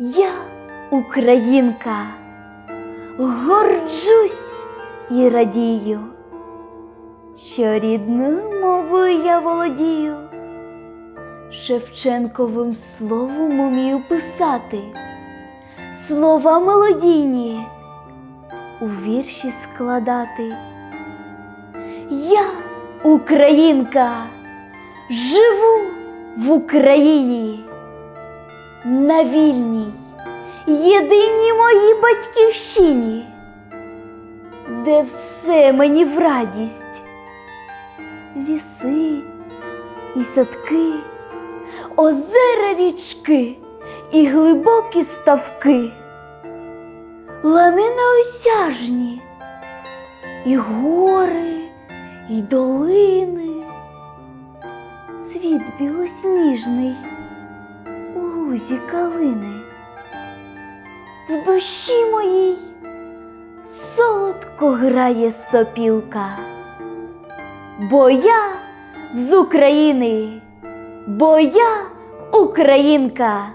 Я українка, горджусь і радію, що рідною мовою я володію, Шевченковим словом умію писати, слова мелодійні у вірші складати. Я українка, живу в Україні на вільній, єдиній моїй батьківщині, де все мені в радість, ліси і садки, озера річки і глибокі ставки, лани неосяжні, і гори, і долини, цвіт білосніжний у калини. В душі моїй солодко грає сопілка, бо я з України, бо я українка.